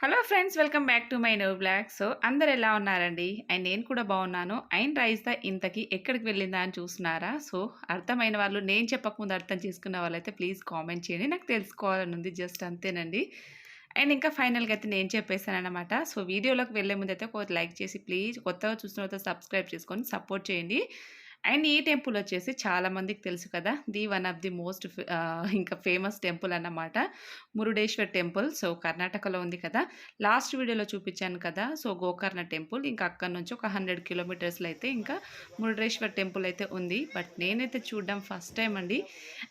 Hello friends welcome back to my no blog so అందరు ఎలా ఉన్నారండి? అండ్ నేను కూడా బాగున్నాను. అండ్ రైస్దా ఇంతకి ఎక్కడికి వెళ్ళిందా అని చూస్తున్నారా? సో అర్థమైన వాళ్ళు నేను చెప్పకముందు అర్థం చేసుకున్న వాళ్ళైతే ప్లీజ్ కామెంట్ చేయండి. నాకు తెలుసుకోవాలని ఉంది జస్ట్ అంతేనండి. అండ్ ఇంకా ఫైనల్గా అయితే నేను చెప్పేసాను అనమాట సో వీడియోలోకి వెళ్ళే ముందు అయితే ఒక లైక్ చేసి ప్లీజ్ కొత్తగా చూసిన తర్వాత సబ్స్క్రైబ్ చేసుకొని సపోర్ట్ చేయండి. అండ్ ఈ టెంపుల్ వచ్చేసి చాలామందికి తెలుసు కదా. The one of the most ఇంకా ఫేమస్ టెంపుల్ అన్నమాట. మురుడేశ్వర్ టెంపుల్. సో కర్ణాటకలో ఉంది కదా. లాస్ట్ వీడియోలో చూపించాను కదా. So Gokarna temple. ఇంకా అక్కడ నుంచి ఒక హండ్రెడ్ కిలోమీటర్స్లో అయితే ఇంకా మురుడేశ్వర్ టెంపుల్ అయితే ఉంది. బట్ నేనైతే చూడడం ఫస్ట్ టైం అండి.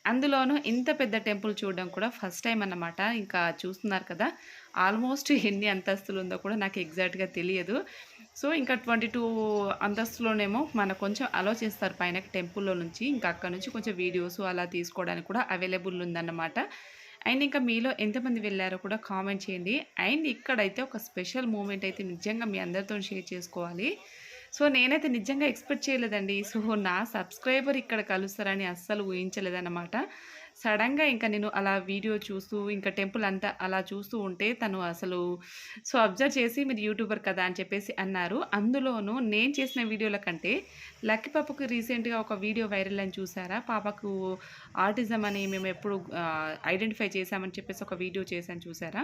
అందులోనూ ఇంత పెద్ద టెంపుల్ చూడడం కూడా ఫస్ట్ టైం అన్నమాట. ఇంకా చూస్తున్నారు కదా. ఆల్మోస్ట్ ఎన్ని అంతస్తులు ఉందో కూడా నాకు ఎగ్జాక్ట్గా తెలియదు. సో ఇంకా ట్వంటీ టూ అంతస్తులోనేమో మనకు కొంచెం ఆలోచిస్తారు పైన టెంపుల్లో నుంచి. ఇంకా అక్కడ నుంచి కొంచెం వీడియోస్ అలా తీసుకోవడానికి కూడా అవైలబుల్ ఉందన్నమాట. అండ్ ఇంకా మీలో ఎంతమంది వెళ్ళారో కూడా కామెంట్ చేయండి. అండ్ ఇక్కడైతే ఒక స్పెషల్ మూమెంట్ అయితే నిజంగా మీ అందరితో షేర్ చేసుకోవాలి. సో నేనైతే నిజంగా ఎక్స్పెక్ట్ చేయలేదండి. సో నా సబ్స్క్రైబర్ ఇక్కడ కలుస్తారని అస్సలు ఊహించలేదన్నమాట. సడన్గా ఇంకా నేను అలా వీడియో చూస్తూ ఇంకా టెంపుల్ అంతా అలా చూస్తూ ఉంటే తను అసలు సో అబ్జర్వ్ చేసి మీరు యూట్యూబర్ కదా అని చెప్పేసి అన్నారు. అందులోనూ నేను చేసిన వీడియోల కంటే లక్కీ పాపకు రీసెంట్గా ఒక వీడియో వైరల్ అని చూసారా? పాపకు ఆర్టిజం అని మేము ఎప్పుడు ఐడెంటిఫై చేశామని చెప్పేసి ఒక వీడియో చేశాను చూసారా?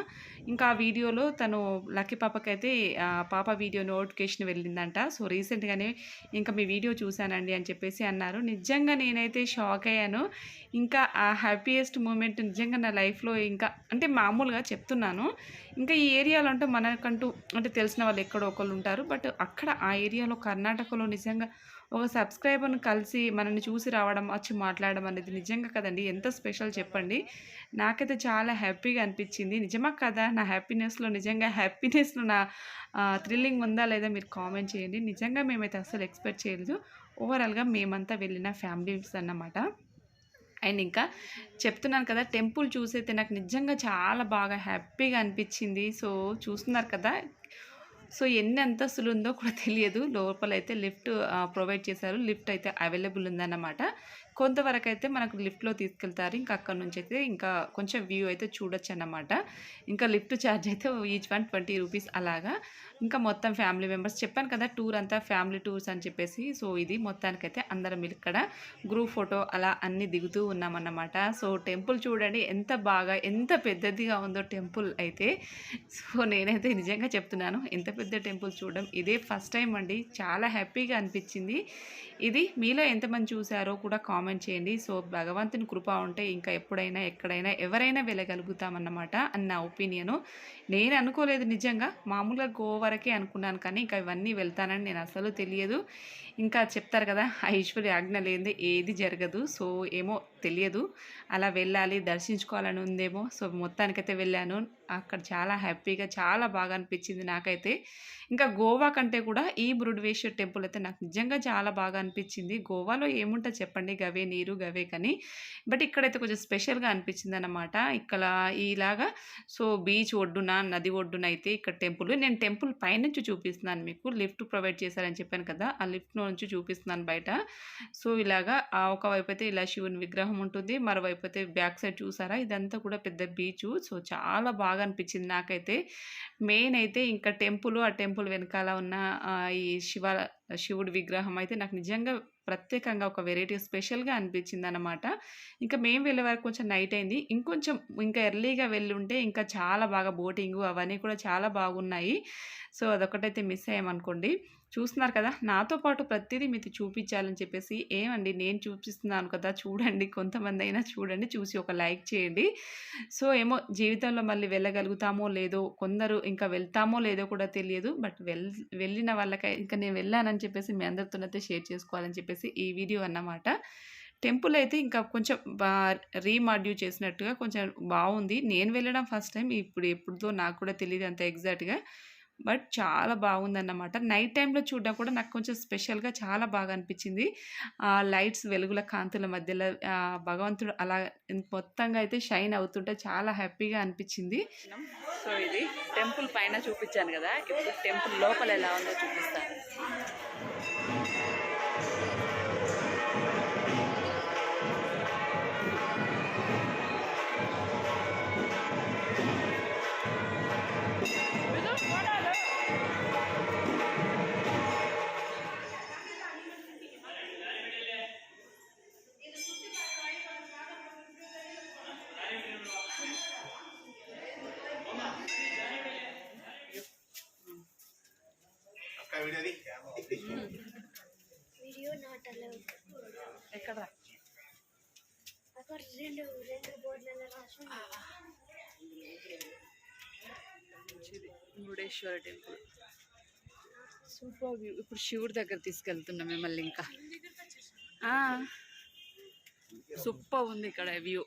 ఇంకా ఆ వీడియోలో తను లక్కీ పాపకైతే పాప వీడియో నోటిఫికేషన్ వెళ్ళిందంట. సో రీసెంట్గానే ఇంకా మీ వీడియో చూశానండి అని చెప్పేసి అన్నారు. నిజంగా నేనైతే షాక్ అయ్యాను. ఇంకా హ్యాపీయెస్ట్ మూమెంట్ నిజంగా నా లైఫ్లో ఇంకా అంటే మామూలుగా చెప్తున్నాను. ఇంకా ఈ ఏరియాలో అంటే మనకంటూ అంటే తెలిసిన వాళ్ళు ఎక్కడో ఒకళ్ళు ఉంటారు. బట్ అక్కడ ఆ ఏరియాలో కర్ణాటకలో నిజంగా ఒక సబ్స్క్రైబర్ని కలిసి మనల్ని చూసి రావడం వచ్చి మాట్లాడడం అనేది నిజంగా కదండి. ఎంత స్పెషల్ చెప్పండి. నాకైతే చాలా హ్యాపీగా అనిపించింది. నిజమా కదా? నా హ్యాపీనెస్లో నిజంగా హ్యాపీనెస్లో నా థ్రిల్లింగ్ ఉందా లేదా మీరు కామెంట్ చేయండి. నిజంగా మేమైతే అసలు ఎక్స్పెక్ట్ చేయలేదు. ఓవరాల్గా మేమంతా వెళ్ళిన ఫ్యామిలీస్ అన్నమాట. అండ్ ఇంకా చెప్తున్నాను కదా టెంపుల్ చూసైతే నాకు నిజంగా చాలా బాగా హ్యాపీగా అనిపించింది. సో చూస్తున్నారు కదా. సో ఎన్ని అంతస్తులు ఉందో కూడా తెలియదు. లోపలైతే లిఫ్ట్ ప్రొవైడ్ చేశారు. లిఫ్ట్ అయితే అవైలబుల్ ఉందన్నమాట. కొంతవరకు అయితే మనకు లిఫ్ట్లో తీసుకెళ్తారు. ఇంకా అక్కడ నుంచి అయితే ఇంకా కొంచెం వ్యూ అయితే చూడొచ్చు అన్నమాట ఇంకా లిఫ్ట్ ఛార్జ్ అయితే ఈచ్ వన్ ట్వంటీ రూపీస్ అలాగా. ఇంకా మొత్తం ఫ్యామిలీ మెంబర్స్ చెప్పాను కదా టూర్ అంతా ఫ్యామిలీ టూర్స్ అని చెప్పేసి. సో ఇది మొత్తానికైతే అందరం ఇక్కడ గ్రూప్ ఫోటో అలా అన్ని దిగుతూ ఉన్నామన్నమాట. సో టెంపుల్ చూడండి ఎంత బాగా ఎంత పెద్దదిగా ఉందో టెంపుల్ అయితే. సో నేనైతే నిజంగా చెప్తున్నాను ఎంత పెద్ద టెంపుల్ చూడడం ఇదే ఫస్ట్ టైం అండి. చాలా హ్యాపీగా అనిపించింది. ఇది మీలో ఎంతమంది చూసారో కూడా కామెంట్ చేయండి. సో భగవంతుని కృప ఉంటే ఇంకా ఎప్పుడైనా ఎక్కడైనా ఎవరైనా వెళ్ళగలుగుతామన్నమాట అన్న నా ఒపీనియను. నేను అనుకోలేదు నిజంగా. మామూలుగా గోవరకే అనుకున్నాను కానీ ఇంకా ఇవన్నీ వెళ్తానని నేను అసలు తెలియదు. ఇంకా చెప్తారు కదా ఐశ్వర్య ఆజ్ఞ లేనిదే ఏది జరగదు. సో ఏమో తెలియదు. అలా వెళ్ళాలి దర్శించుకోవాలని ఉందేమో. సో మొత్తానికైతే వెళ్ళాను. అక్కడ చాలా హ్యాపీగా చాలా బాగా అనిపించింది నాకైతే. ఇంకా గోవా కంటే కూడా ఈ బృడవేశ్వర్ టెంపుల్ అయితే నాకు నిజంగా చాలా బాగా అనిపించింది. గోవాలో ఏముంటుంది చెప్పండి? గవే నీరు గవే కానీ. బట్ ఇక్కడైతే కొంచెం స్పెషల్గా అనిపించింది అనమాట ఇక్కడ ఇలాగా సో బీచ్ ఒడ్డున నది ఒడ్డున అయితే ఇక్కడ టెంపుల్. నేను టెంపుల్ పైనుంచి చూపిస్తున్నాను మీకు. లిఫ్ట్ ప్రొవైడ్ చేశారని చెప్పాను కదా ఆ లిఫ్ట్ నుంచి చూపిస్తున్నాను బయట. సో ఇలాగా ఆ ఒకవైపు అయితే ఇలా శివుని విగ్రహం ఉంటుంది. మరోవైపు అయితే బ్యాక్ సైడ్ చూసారా? ఇదంతా కూడా పెద్ద బీచ్. సో చాలా బాగా అనిపించింది నాకైతే. మెయిన్ అయితే ఇంకా టెంపుల్ ఆ టెంపుల్ వెనకాల ఉన్న ఈ శివ శివుడి విగ్రహం అయితే నాకు నిజంగా ప్రత్యేకంగా ఒక వెరైటీ స్పెషల్గా అనిపించింది అనమాట ఇంకా మేము వెళ్ళే వరకు కొంచెం నైట్ అయింది. ఇంకొంచెం ఇంకా ఎర్లీగా వెళ్ళి ఉంటే ఇంకా చాలా బాగా బోటింగ్ అవన్నీ కూడా చాలా బాగున్నాయి. సో అదొకటైతే మిస్ అయ్యామనుకోండి. చూస్తున్నారు కదా? నాతో పాటు ప్రతిదీ మీకు చూపించాలని చెప్పేసి ఏమండి? నేను చూపిస్తున్నాను కదా? చూడండి. కొంతమంది అయినా చూడండి. చూసి ఒక లైక్ చేయండి. సో ఏమో జీవితంలో మళ్ళీ వెళ్ళగలుగుతామో లేదో కొందరు ఇంకా వెళ్తామో లేదో కూడా తెలియదు. బట్ వెల్ వెళ్ళిన వాళ్ళకై ఇంకా నేను వెళ్ళానని చెప్పేసి మీ అందరితోనైతే షేర్ చేసుకోవాలని చెప్పేసి ఈ వీడియో అన్నమాట. టెంపుల్ అయితే ఇంకా కొంచెం బా రీమాడ్యూ చేసినట్టుగా కొంచెం బాగుంది. నేను వెళ్ళడం ఫస్ట్ టైం. ఇప్పుడు ఎప్పుడుదో నాకు కూడా తెలియదు అంత ఎగ్జాక్ట్గా. బట్ చాలా బాగుందన్నమాట. నైట్ టైంలో చూడడం కూడా నాకు కొంచెం స్పెషల్గా చాలా బాగా అనిపించింది. ఆ లైట్స్ వెలుగుల కాంతుల మధ్యలో భగవంతుడు అలా మొత్తంగా అయితే షైన్ అవుతుంటే చాలా హ్యాపీగా అనిపించింది. సో ఇది టెంపుల్ పైన చూపించాను కదా. ఇప్పుడు టెంపుల్ లోపల ఎలా ఉందో చూపిస్తాను. రెండు రెండు బోర్డులలో రాసి. మురుడేశ్వర టెంపుల్. Super view. ఇప్పుడు శివుడి దగ్గర తీసుకెళ్తున్నాం మిమ్మల్ని ఇంకా. సూపర్ ఉంది ఇక్కడ వ్యూ.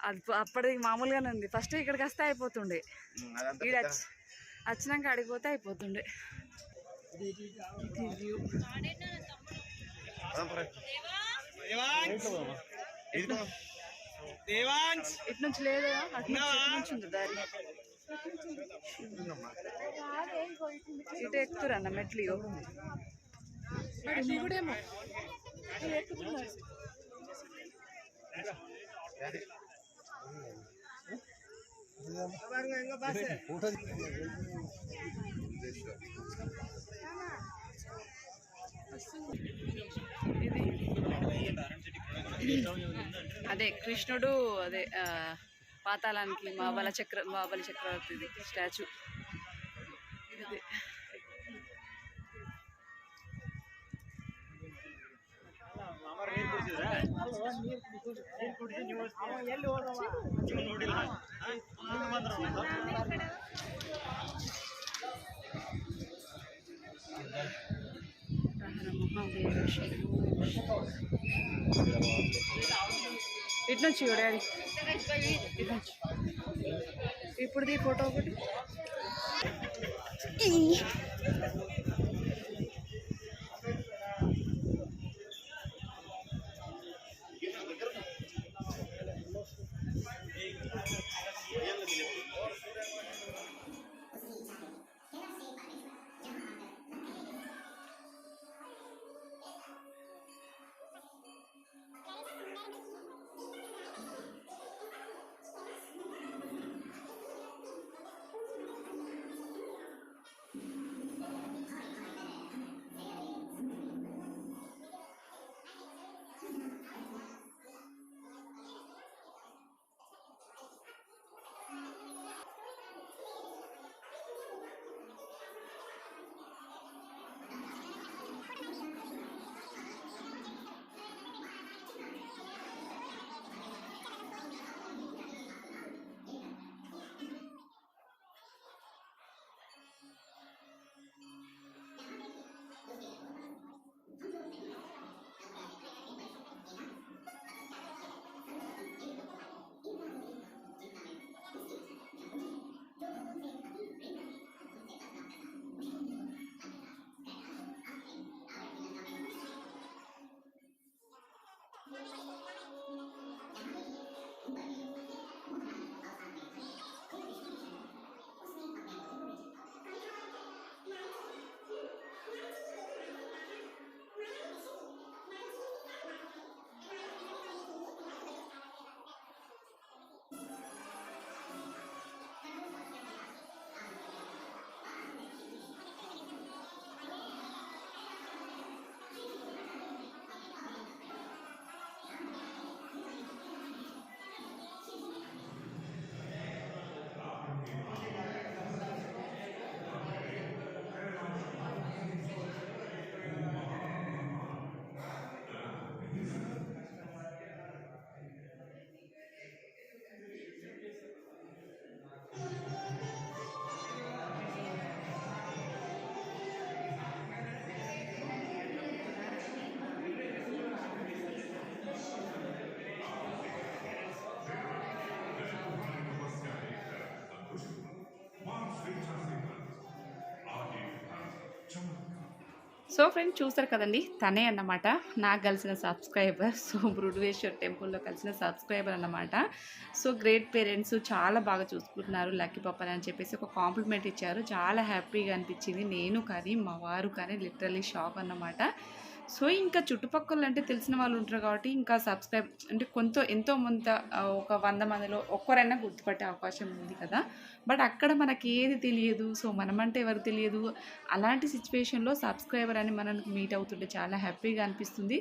అది అప్పటికి మామూలుగానే ఉంది. ఫస్ట్ ఇక్కడికి వస్తే అయిపోతుండే. ఈడ వచ్చి- వచ్చినాక అడిగిపోతే అయిపోతుండే. ఇది వ్యూ దేవాన్స్ ఇటు నుంచి లేదా అటు నుంచి ఇటు నుంచి ఉంది దారి. ఇటు ఎక్కుతురన్న మెట్లు ఇగో. మరి శివుడేమో ఇవి ఎక్కుతున్నారు ఇది. అదే కృష్ణుడు అదే పాతాళానికి మా చక్ర మాబలి చక్రవర్తిది స్టాచ్యూ. ఇది ఇటు నుంచి చూడాలి ఇటు నుంచి ఇప్పుడు ఫోటో ఒకటి. సో ఫ్రెండ్ చూసారు కదండి తనే అన్నమాట నాకు కలిసిన సబ్స్క్రైబర్. సో మృడువేశ్వర్ టెంపుల్లో కలిసిన సబ్స్క్రైబర్ అన్నమాట. సో గ్రేట్ పేరెంట్స్ చాలా బాగా చూసుకుంటున్నారు లక్కీ పప్పని అని చెప్పేసి ఒక కాంప్లిమెంట్ ఇచ్చారు. చాలా హ్యాపీగా అనిపించింది. నేను కానీ మా వారు కానీ లిటరలీ షాక్ అన్నమాట. సో ఇంకా చుట్టుపక్కల అంటే తెలిసిన వాళ్ళు ఉంటారు కాబట్టి ఇంకా సబ్స్క్రైబ్ అంటే కొంత ఎంతో కొంత ఆ, ఒక వంద మందిలో ఒక్కరైనా గుర్తుపట్టే అవకాశం ఉంది కదా బట్ అక్కడ మనకి ఏది తెలియదు సో మనమంటే ఎవరు తెలియదు అలాంటి సిచ్యువేషన్లో సబ్స్క్రైబర్ అని మనకు మీట్ అవుతుంటే చాలా హ్యాపీగా అనిపిస్తుంది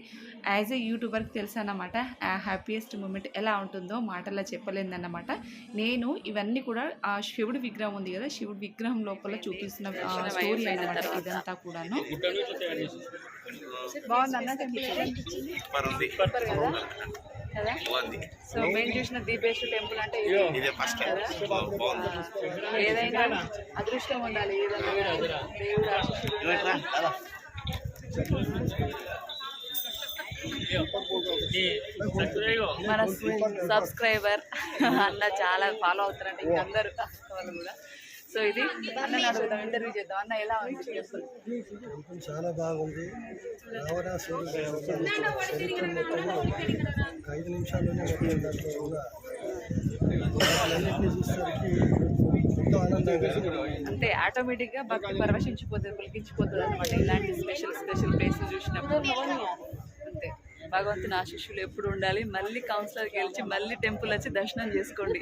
యాజ్ ఏ యూట్యూబర్కి తెలుసు అన్నమాట ఆ హ్యాపీయెస్ట్ మూమెంట్ ఎలా ఉంటుందో మాటల్లో చెప్పలేదన్నమాట నేను ఇవన్నీ కూడా ఆ శివుడి విగ్రహం ఉంది కదా శివుడి విగ్రహం లోపల చూపిస్తున్న స్టోరీ అన్నమాట ఇదంతా కూడాను బాగుందన్న టెంపుల్ ఉంది కదా? సో మేము చూసిన ది బెస్ట్ టెంపుల్ అంటే ఇదే. ఇదే ఫస్ట్ టైం బాగుంది. ఏదైనా అదృష్టం ఉండాలి ఏదైనా దేవుడు ఆశీస్సులు మన సబ్స్క్రైబర్ అన్న చాలా ఫాలో అవుతారంటే ఇంకా అందరూ కూడా. సో ఇది అడుగుదాం ఇంటర్వ్యూ చేద్దాం. అన్న ఎలా ఉంది? చాలా బాగుంది. చరిత్ర మొత్తం ఐదు నిమిషాల్లోనే మొత్తం దాంట్లో ఉన్న అంతే ఆటోమేటిక్గా భక్తి పరవశించిపోతుంది పులికించిపోతుంది అనమాట ఇలాంటి స్పెషల్ స్పెషల్ ప్లేస్ చూసినప్పుడు. అంతే. భగవంతుని ఆశిష్యులు ఎప్పుడు ఉండాలి? మళ్ళీ కౌన్సిలర్కి గెలిచి మళ్ళీ టెంపుల్ వచ్చి దర్శనం చేసుకోండి.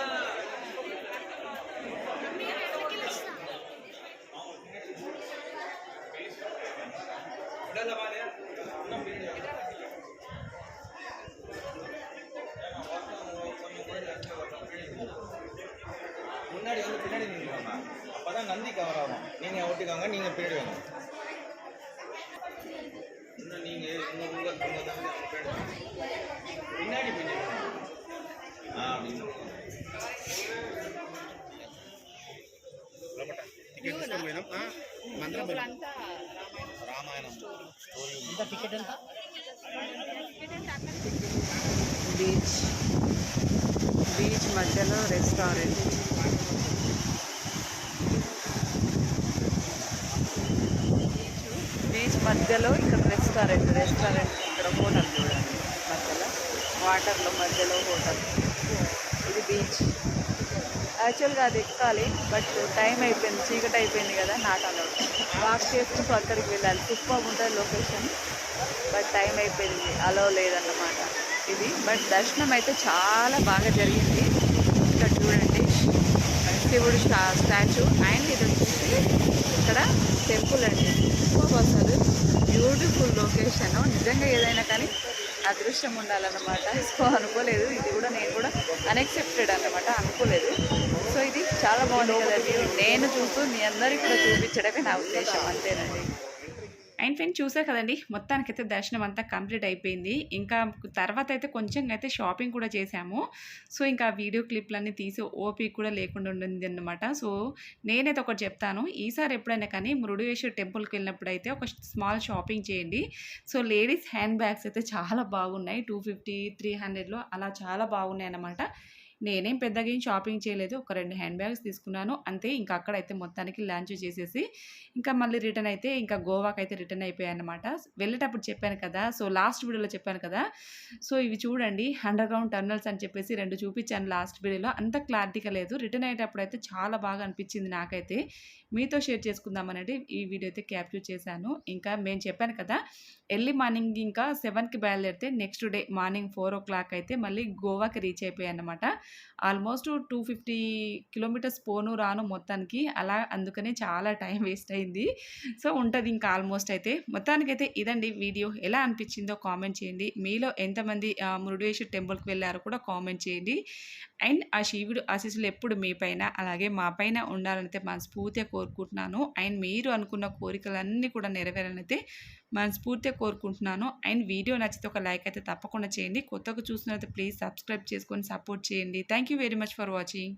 முன்னாடி வந்து பின்னாடி நின்றுக்கோங்க அப்போ தான் நந்தி கவர் ஆகும். நீங்கள் ஓட்டிக்கோங்க நீங்கள் பின்னாடி வாங்க. இன்னும் நீங்கள் உங்கள் உங்கள் உங்கள் பின்னாடி பின்னாடி பின்னாடி రామాయణం స్టోరీ బీచ్. బీచ్ మధ్యలో రెస్టారెంట్. బీచ్ మధ్యలో ఇక్కడ రెస్టారెంట్. రెస్టారెంట్ ఇక్కడ హోటల్ చూడండి. మధ్యలో. వాటర్లో మధ్యలో హోటల్. ఇది బీచ్. యాక్చువల్గా అది ఎక్కాలి బట్ టైం అయిపోయింది చీకటి అయిపోయింది కదా నాట్ అలౌడ్ వాక్ చేసుకుంటూ అక్కడికి వెళ్ళాలి. సూపర్ ఉంటుంది లొకేషన్ బట్ టైం అయిపోయింది అలో లేదన్నమాట. ఇది బట్ దర్శనం అయితే చాలా బాగా జరిగింది. ఇక్కడ చూడండి శివుడు స్టా- స్టాచ్యూ అండ్ ఇది వచ్చేసి ఇక్కడ టెంపుల్ అండి. సూపర్ అసలు బ్యూటిఫుల్ లొకేషన్ నిజంగా ఏదైనా కానీ అదృష్టం ఉండాలన్నమాట. సో అనుకోలేదు. ఇది కూడా నేను కూడా అన్ఎక్సెప్టెడ్ అన్నమాట. అనుకోలేదు. చాలా బాగుంది కదండి నేను చూస్తూ మీ అందరికీ కూడా చూపించడమే నా ఉద్దేశం అంతేనండి. అండ్ ఫ్రెండ్ చూసా కదండి మొత్తానికైతే దర్శనం అంతా కంప్లీట్ అయిపోయింది. ఇంకా తర్వాత అయితే కొంచెం అయితే షాపింగ్ కూడా చేశాము. సో ఇంకా వీడియో క్లిప్లన్నీ తీసి ఓపీ కూడా లేకుండా ఉండింది అన్నమాట. సో నేనైతే ఒకటి చెప్తాను. ఈసారి ఎప్పుడైనా కానీ మృడువేశ్వర టెంపుల్కి వెళ్ళినప్పుడు అయితే ఒక స్మాల్ షాపింగ్ చేయండి. సో లేడీస్ హ్యాండ్ బ్యాగ్స్ అయితే చాలా బాగున్నాయి. టూ ఫిఫ్టీ త్రీ హండ్రెడ్లో అలా చాలా బాగున్నాయి అన్నమాట. నేనేం పెద్దగా ఏం షాపింగ్ చేయలేదు. ఒక రెండు హ్యాండ్ బ్యాగ్స్ తీసుకున్నాను. అంతే ఇంకా అక్కడైతే మొత్తానికి లంచ్ చేసేసి ఇంకా మళ్ళీ రిటర్న్ అయితే ఇంకా గోవాకి అయితే రిటర్న్ అయిపోయాయి అనమాట వెళ్ళేటప్పుడు చెప్పాను కదా సో లాస్ట్ వీడియోలో చెప్పాను కదా సో ఇవి చూడండి అండర్ గ్రౌండ్ టర్నల్స్ అని చెప్పేసి రెండు చూపించాను లాస్ట్ వీడియోలో. అంత క్లారిటీగా లేదు. రిటర్న్ అయ్యేటప్పుడు అయితే చాలా బాగా అనిపించింది నాకైతే. మీతో షేర్ చేసుకుందామనేది ఈ వీడియో అయితే క్యాప్చర్ చేశాను. ఇంకా మేము చెప్పాను కదా ఎర్లీ మార్నింగ్ ఇంకా సెవెన్కి బయలుదేరితే next day morning four o'clock అయితే మళ్ళీ గోవాకి రీచ్ అయిపోయాయి అనమాట ఆల్మోస్ట్ టూ ఫిఫ్టీ కిలోమీటర్స్ పోను రాను మొత్తానికి. అలా అందుకనే చాలా టైం వేస్ట్ అయింది. సో ఉంటుంది ఇంకా ఆల్మోస్ట్ అయితే. మొత్తానికైతే ఇదండి వీడియో. ఎలా అనిపించిందో కామెంట్ చేయండి. మీలో ఎంతమంది మురుడేశ్వర్ టెంపుల్కి వెళ్ళారో కూడా కామెంట్ చేయండి. అండ్ ఆ శివుడు ఆశీస్సులు ఎప్పుడు మీ పైన అలాగే మా పైన ఉండాలంటే ఉండాలనైతే మనస్ఫూర్తిగా కోరుకుంటున్నాను. అండ్ మీరు అనుకున్న కోరికలన్నీ కూడా నెరవేరనైతే మనస్ఫూర్తిగా కోరుకుంటున్నాను. అండ్ వీడియో నచ్చితే ఒక లైక్ అయితే తప్పకుండా చేయండి. కొత్తగా చూసినైతే ప్లీజ్ సబ్స్క్రైబ్ చేసుకొని సపోర్ట్ చేయండి. Thank you very much for watching.